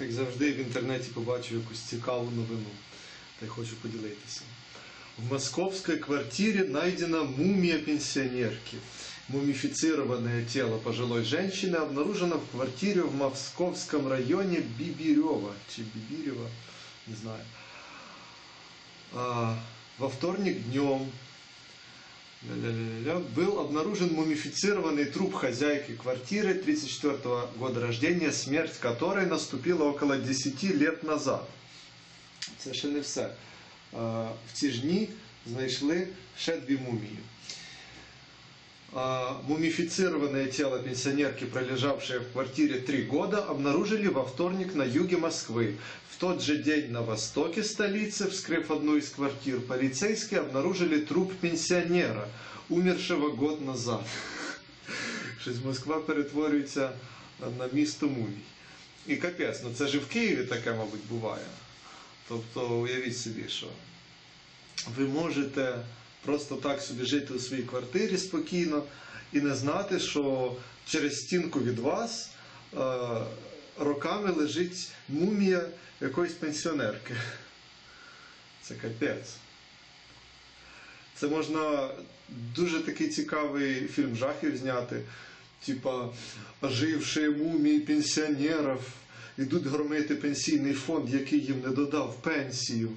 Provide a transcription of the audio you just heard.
Як завжди, в інтернеті побачив якусь цікаву новину. Та й хочу поділитися. В московской квартире найдена мумия пенсионерки. Мумифицированное тело пожилой женщины обнаружено в квартире в московском районе Бибирева. Чи Бибирева, не знаю. А, во вторник днем ля-ля-ля-ля, был обнаружен мумифицированный труп хозяйки квартиры 34 года рождения, смерть которой наступила около 10 лет назад. Це ще не все. Е, В ці ж дні знайшли ще дві мумії. А, Мумифицированное тело пенсионерки, пролежавшее в квартире три года, обнаружили во вторник на юге Москвы. В тот же день на востоке столицы, вскрыв одну из квартир, полицейские обнаружили труп пенсионера, умершего год назад. Щось Москва перетворюється на місто мумій. І капець, ну це ж і в Києві таке, мабуть, буває. Тобто, уявіть собі, що ви можете Просто так собі жити у своїй квартирі спокійно і не знати, що через стінку від вас е, роками лежить мумія якоїсь пенсіонерки. Це капець. Це можна дуже такий цікавий фільм жахів зняти. Типа ожившие мумії пенсіонерів ідуть громити пенсійний фонд, який їм не додав пенсію.